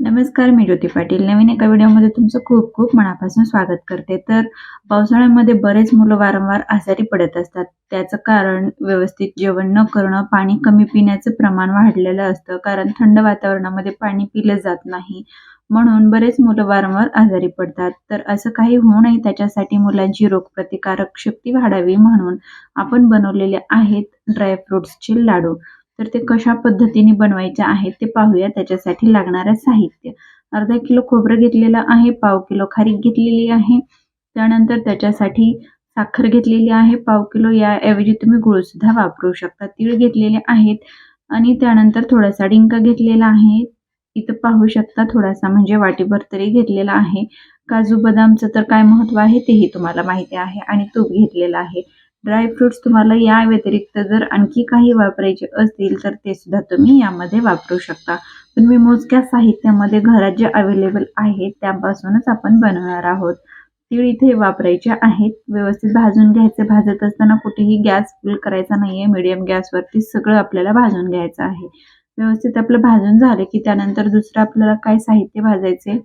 नमस्कार मी ज्योती पाटील. नवीन एका व्हिडिओमध्ये तुमचं खूप खूप मनापासून स्वागत करते. तर पावसाळ्यामध्ये बरेच मुलं वारंवार आजारी पडत असतात. त्याचं कारण व्यवस्थित जेवण न करणं पाणी कमी पिण्याचं प्रमाण वाढलेलं असतं. कारण थंड वातावरणामध्ये पाणी पिलं जात नाही. म्हणून बरेच मुलं वारंवार आजारी पडतात. तर असं काही होऊ नये त्याच्यासाठी मुलांची रोगप्रतिकारक शक्ती वाढावी म्हणून आपण बनवलेले आहेत ड्रायफ्रुट्सचे लाडू. तर ते कशा पद्धतीने बनवायचे आहेत ते पाहूया. त्याच्यासाठी लागणारं साहित्य. अर्धा किलो खोबरं घेतलेलं आहे. पाव किलो खारीक घेतलेली आहे. त्यानंतर त्याच्यासाठी साखर घेतलेली आहे. पाव किलो याऐवजी तुम्ही गुळसुद्धा वापरू शकता. तीळ घेतलेले आहेत. आणि त्यानंतर थोडासा डिंक घेतलेला आहे. इथं पाहू शकता थोडासा म्हणजे वाटीभर तरी घेतलेला आहे. काजू बदामचं तर काय महत्त्व आहे तेही तुम्हाला माहिती आहे. आणि तूप घेतलेलं आहे. ड्रायफ्रुट्स तुम्हाला या व्यतिरिक्त जर आणखी काही वापरायचे असतील तर ते सुद्धा तुम्ही यामध्ये वापरू शकता. पण मी मोजक्या साहित्यामध्ये घरात जे अवेलेबल आहे त्यापासूनच आपण बनवणार आहोत. तीळ इथे वापरायचे आहेत. व्यवस्थित भाजून घ्यायचे. भाजत असताना कुठेही गॅस फुल करायचा नाही आहे मिडियम गॅसवरती सगळं आपल्याला भाजून घ्यायचं आहे. व्यवस्थित आपलं भाजून झालं की त्यानंतर दुसरं आपल्याला काय साहित्य भाजायचे?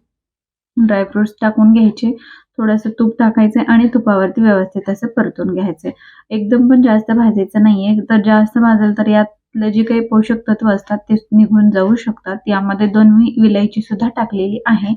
ड्रायफ्रुट्स टाकून घ्यायचे. थोडंसं तूप टाकायचं आणि तुपावरती व्यवस्थित असं परतून घ्यायचं एकदम पण जास्त भाजायचं नाही आहे तर जास्त भाजलं तर यातलं जे काही पोषक तत्व असतात ते निघून जाऊ शकतात. यामध्ये दोन मी विलायची सुद्धा टाकलेली आहे.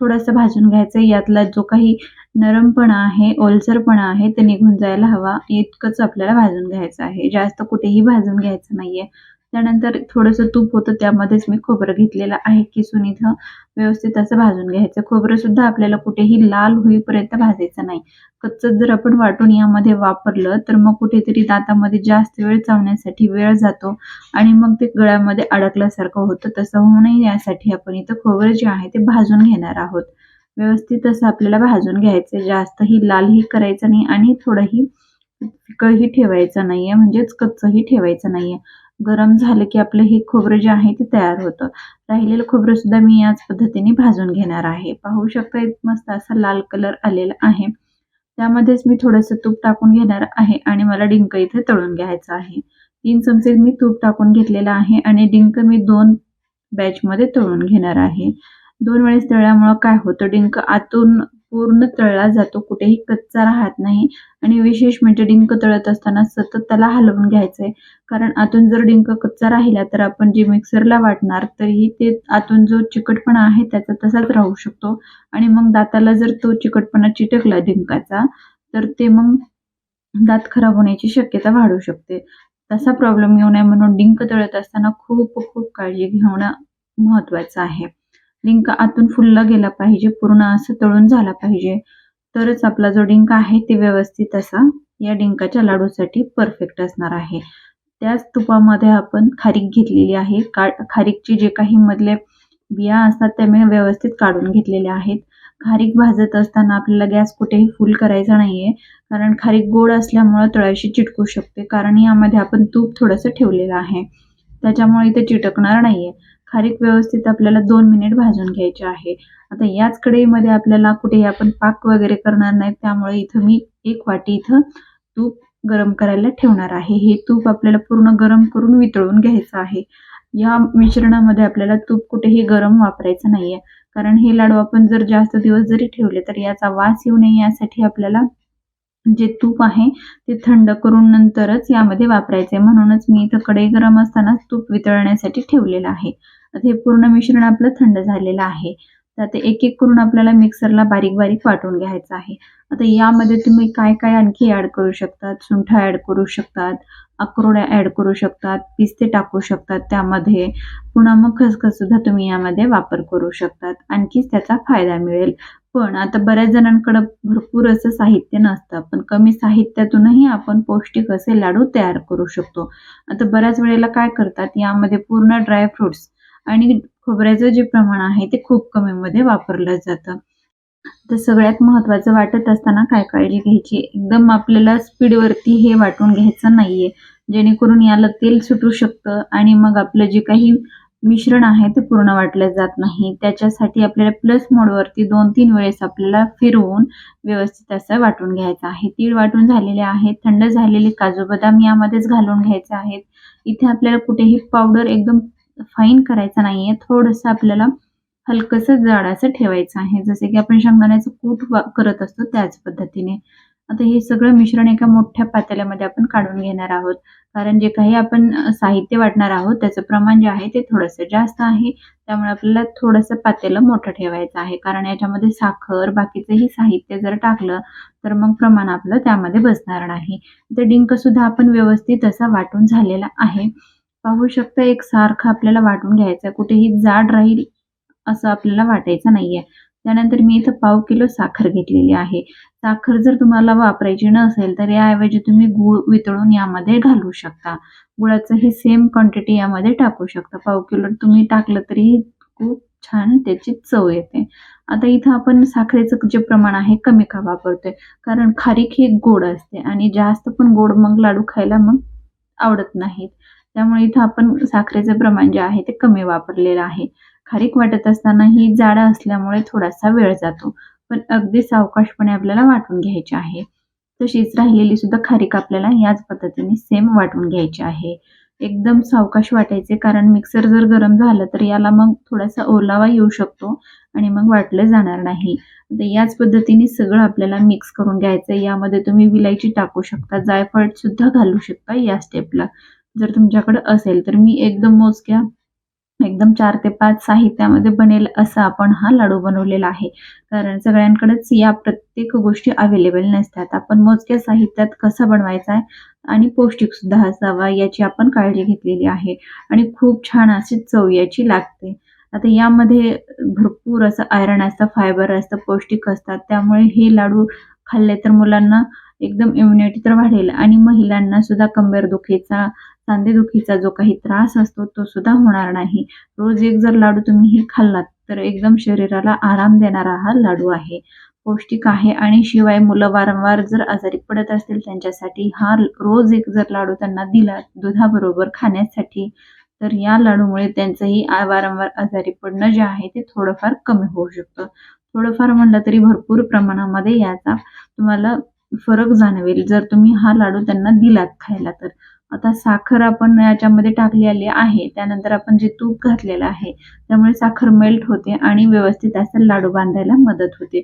थोडंसं भाजून घ्यायचं यातला जो काही नरमपणा आहे ओलसरपणा आहे ते निघून जायला हवा. इतकंच आपल्याला भाजून घ्यायचं आहे. जास्त कुठेही भाजून घ्यायचं नाही आहे त्यानंतर थोडंसं तूप होतं त्यामध्येच मी खोबरं घेतलेलं आहे किसून इथं व्यवस्थित असं भाजून घ्यायचं. खोबरं सुद्धा आपल्याला कुठेही लाल होईपर्यंत भाजायचं नाही. कच्चं जर आपण वाटून यामध्ये वापरलं तर मग कुठेतरी दातामध्ये जास्त वेळ चावण्यासाठी वेळ जातो आणि मग ते गळ्यामध्ये अडकल्यासारखं होतं. तसं होऊ नये यासाठी आपण इथं खोबरं जे आहे ते भाजून घेणार आहोत. व्यवस्थित असं आपल्याला भाजून घ्यायचं जास्तही लालही करायचं नाही आणि थोडंही फिकळही ठेवायचं नाहीये. म्हणजेच कच्चंही ठेवायचं नाहीये. गरम झालं की आपलं हे खोबरं जे आहे ते तयार होतं. राहिलेलं खोबरं सुद्धा मी याच पद्धतीने भाजून घेणार आहे. पाहू शकता मस्त असा लाल कलर आलेला आहे. त्यामध्येच मी थोडंसं तूप टाकून घेणार आहे आणि मला डिंक इथे तळून घ्यायचं आहे. तीन चमचे मी तूप टाकून घेतलेलं आहे आणि डिंक मी दोन बॅचमध्ये तळून घेणार आहे. दोन वेळेस तळल्यामुळं काय होतं? डिंक आतून पूर्ण तळला जातो कुठेही कच्चा राहत नाही. आणि विशेष म्हणजे डिंक तळत असताना सतत त्याला हलवून घ्यायचंय. कारण आतून जर डिंक कच्चा राहिला तर आपण जे मिक्सरला वाटणार तरीही ते आतून जो चिकटपणा आहे त्याचा तसाच राहू शकतो. आणि मग दाताला जर तो चिकटपणा चिटकला डिंकाचा तर ते मग दात खराब होण्याची शक्यता वाढू शकते. तसा प्रॉब्लेम येऊ नये म्हणून डिंक तळत असताना खूप खूप काळजी घेणं महत्वाचं आहे. डिंक आतून फुलला गेला पाहिजे पूर्ण असं तळून झाला पाहिजे. तरच आपला जो डिंक आहे ते व्यवस्थित असा या डिंकाच्या लाडूसाठी परफेक्ट असणार आहे. त्याच तुपामध्ये आपण खारीक घेतलेली आहे. का खारीकचे जे काही मधले बिया असतात त्या मी व्यवस्थित काढून घेतलेल्या आहेत. खारीक भाजत असताना आपल्याला गॅस कुठेही फुल करायचा नाहीये कारण खारीक गोड असल्यामुळं तळाशी चिटकू शकते कारण यामध्ये आपण तूप थोडंसं ठेवलेलं आहे. त्याच्यामुळे इथे चिटकणार नाहीये. खारीक व्यवस्थित आपल्याला दोन मिनिट भाजून घ्यायचे आहे. आता याच कढईमध्ये आपल्याला कुठेही आपण पाक वगैरे करणार नाही त्यामुळे इथं मी एक वाटी इथं तूप गरम करायला ठेवणार आहे. हे तूप आपल्याला पूर्ण गरम करून वितळून घ्यायचं आहे. या मिश्रणामध्ये आपल्याला तूप कुठेही गरम वापरायचं नाहीये. कारण हे लाडू आपण जर जास्त दिवस जरी ठेवले तर याचा वास येऊ नये यासाठी आपल्याला जे तूप आहे ते थंड करून नंतरच यामध्ये वापरायचे म्हणूनच मी इथं कढई गरम असताना तूप वितळण्यासाठी ठेवलेलं आहे. हे पूर्ण मिश्रण आपलं थंड झालेलं आहे. तर ते एक एक करून आपल्याला मिक्सरला बारीक बारीक वाटून घ्यायचं आहे. आता यामध्ये तुम्ही काय काय आणखी ॲड करू शकतात? सुंठा ॲड करू शकतात अक्रोड्या ॲड करू शकतात पिस्ते टाकू शकतात त्यामध्ये. पुन्हा मग खसखस सुद्धा तुम्ही यामध्ये वापर करू शकतात. आणखीच त्याचा फायदा मिळेल. पण आता बऱ्याच जणांकडं भरपूर असं साहित्य नसतं. पण कमी साहित्यातूनही आपण पौष्टिक असे लाडू तयार करू शकतो. आता बऱ्याच वेळेला काय करतात? यामध्ये पूर्ण ड्रायफ्रुट्स आणि खोबऱ्याचं जे प्रमाण आहे ते खूप कमीमध्ये वापरलं जातं. तर सगळ्यात महत्त्वाचं वाटत असताना काय काळजी घ्यायची? एकदम आपल्याला स्पीडवरती हे वाटून घ्यायचं नाहीये. जेणेकरून याला तेल सुटू शकतं आणि मग आपलं जे काही मिश्रण आहे ते पूर्ण वाटलं जात नाही. त्याच्यासाठी आपल्याला प्लस मोडवरती दोन तीन वेळेस आपल्याला फिरवून व्यवस्थित असं वाटून घ्यायचं आहे. तीळ वाटून झालेले आहेत थंड झालेले काजू बदाम यामध्येच घालून घ्यायचे आहेत. इथे आपल्याला कुठेही पावडर एकदम फाईन करायचं नाहीये. थोडंसं आपल्याला हलकसं जाड ठेवायचं आहे. जसे की आपण शेंगदाण्याचं कूट करत असतो त्याच पद्धतीने. आता हे सगळं मिश्रण एका मोठ्या पातेल्यामध्ये आपण काढून घेणार आहोत. कारण जे काही आपण साहित्य वाटणार आहोत त्याचं प्रमाण जे आहे ते थोडंसं जास्त आहे. त्यामुळे आपल्याला थोडंसं पातेलं मोठं ठेवायचं आहे. कारण याच्यामध्ये साखर बाकीचंही साहित्य जर टाकलं तर मग प्रमाण आपलं त्यामध्ये बसणार नाही. तर डिंक सुद्धा आपण व्यवस्थित असा वाटून झालेला आहे. पाहू शकता एक सारखं आपल्याला वाटून घ्यायचं आहे कुठेही जाड राहील असं आपल्याला वाटायचं नाहीये. त्यानंतर मी इथं पाव किलो साखर घेतलेली आहे. साखर जर तुम्हाला वापरायची नसेल तर याऐवजी तुम्ही गूळ वितळून यामध्ये घालू शकता. गुळाचं हे सेम क्वांटिटी यामध्ये टाकू शकता. पाव किलो तुम्ही टाकलं तरी खूप छान त्याची चव येते. आता इथं आपण साखरेचं जे प्रमाण आहे कमी का वापरतोय? कारण खारीक ही गोड असते आणि जास्त पण गोड मग लाडू खायला मग आवडत नाहीत. त्यामुळे इथं आपण साखरेचं प्रमाण जे आहे ते कमी वापरलेलं आहे. खारीक वाटत असताना ही जाड असल्यामुळे थोडासा वेळ जातो. पण अगदी सावकाशपणे आपल्याला वाटून घ्यायची आहे. तशीच राहिलेली सुद्धा खारीक आपल्याला याच पद्धतीने सेम वाटून घ्यायची आहे. एकदम सावकाश वाटायचे कारण मिक्सर जर गरम झालं तर याला मग थोडासा ओलावा येऊ शकतो आणि मग वाटलं जाणार नाही. आता याच पद्धतीने सगळं आपल्याला मिक्स करून घ्यायचं यामध्ये तुम्ही विलायची टाकू शकता जायफळ सुद्धा घालू शकता या स्टेपला जर तुमच्याकडे असेल तर मी एकदम मोजक्या एकदम चार ते पाच साहित्यामध्ये बनेल असा आपण हा लाडू बनवलेला आहे. कारण सगळ्यांकडेच या प्रत्येक गोष्टी अवेलेबल नसतात. आपण मोजक्या साहित्यात कसा बनवायचा आहे आणि पौष्टिक सुद्धा असावा याची आपण काळजी घेतलेली आहे. आणि खूप छान अशी चव याची लागते. आता यामध्ये भरपूर असं आयरन असतं फायबर असतं पौष्टिक असतात. त्यामुळे हे लाडू खाल्ले तर मुलांना एकदम इम्युनिटी तर वाढेल आणि महिलांना सुद्धा कंबरदुखीचा सांधेदुखीचा जो काही त्रास असतो तो सुद्धा होणार नाही. रोज एक जर लाडू तुम्ही हे खाल्लात तर एकदम शरीराला आराम देणारा हा लाडू आहे. पौष्टिक आहे आणि शिवाय मुलं वारंवार जर आजारी पडत असतील त्यांच्यासाठी हा रोज एक जर लाडू त्यांना दिला दुधाबरोबर खाण्यासाठी तर या लाडूमुळे त्यांचंही वारंवार आजारी पडणं जे आहे ते थोडंफार कमी होऊ शकतं. थोडंफार म्हणलं तरी भरपूर प्रमाणामध्ये याचा तुम्हाला फरक जाणवेल. जर तुम्ही हा लाडू त्यांना दिलात खायला तर. आता साखर आपण याच्यामध्ये टाकलेली आहे. त्यानंतर आपण जे तूप घातलेलं आहे त्यामुळे साखर मेल्ट होते आणि व्यवस्थित असं लाडू बांधायला मदत होते.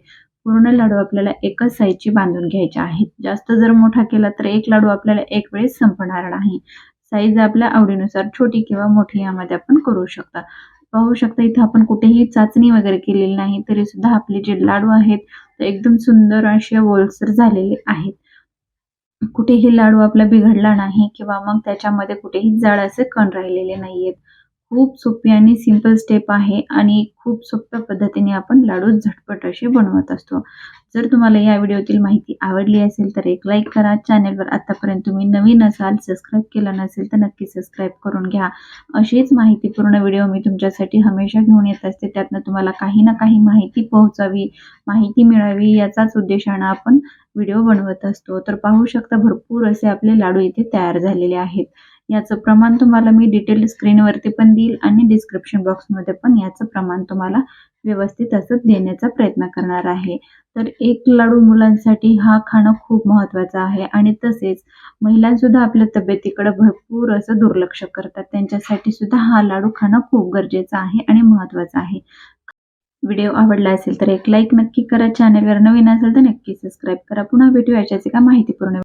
पूर्ण लाडू आपल्याला एकच साईजची बांधून घ्यायचे आहेत. जास्त जर मोठा केला तर एक लाडू आपल्याला एक वेळेस संपणार नाही. साईज आपल्या आवडीनुसार छोटी किंवा मोठी यामध्ये आपण करू शकता. पाहू शकता इथं आपण कुठेही चाचणी वगैरे केलेली नाही तरी सुद्धा आपले जे लाडू आहेत ते एकदम सुंदर असे ओलसर झालेले आहेत. कुठेही लाडू आपला बिघडला नाही किंवा मग त्याच्यामध्ये कुठेही जाड असे कण राहिलेले नाहीयेत. खूप सोपी आणि सिंपल स्टेप आहे आणि खूप सोप्या पद्धतीने आपण लाडू झटपट असे बनवत असतो. जर तुम्हाला या व्हिडिओतील माहिती आवडली असेल तर एक लाईक करा. चॅनेलवर आतापर्यंत तुम्ही नवीन असाल सबस्क्राईब केलं नसेल तर नक्की सबस्क्राईब करून घ्या. अशीच माहितीपूर्ण व्हिडिओ मी तुमच्यासाठी हमेशा घेऊन येत असते. त्यातनं तुम्हाला काही ना काही माहिती पोहोचावी माहिती मिळावी याचाच उद्देशानं आपण व्हिडिओ बनवत असतो. तर पाहू शकता भरपूर असे आपले लाडू इथे तयार झालेले आहेत. याचं प्रमाण तुम्हाला मी डिटेल स्क्रीनवरती पण देईल आणि डिस्क्रिप्शन बॉक्समध्ये पण याचं प्रमाण तुम्हाला व्यवस्थित असं देण्याचा प्रयत्न करणार आहे. तर एक लाडू मुलांसाठी हा खाणं खूप महत्त्वाचं आहे आणि तसेच महिलांसुद्धा आपल्या तब्येतीकडे भरपूर असं दुर्लक्ष करतात. त्यांच्यासाठी सुद्धा हा लाडू खाणं खूप गरजेचं आहे आणि महत्त्वाचं आहे. व्हिडिओ आवडला असेल तर एक लाईक नक्की करा. चॅनलवर नवीन असेल तर नक्की सबस्क्राईब करा. पुन्हा भेटूया. याच्याच एका माहितीपूर्ण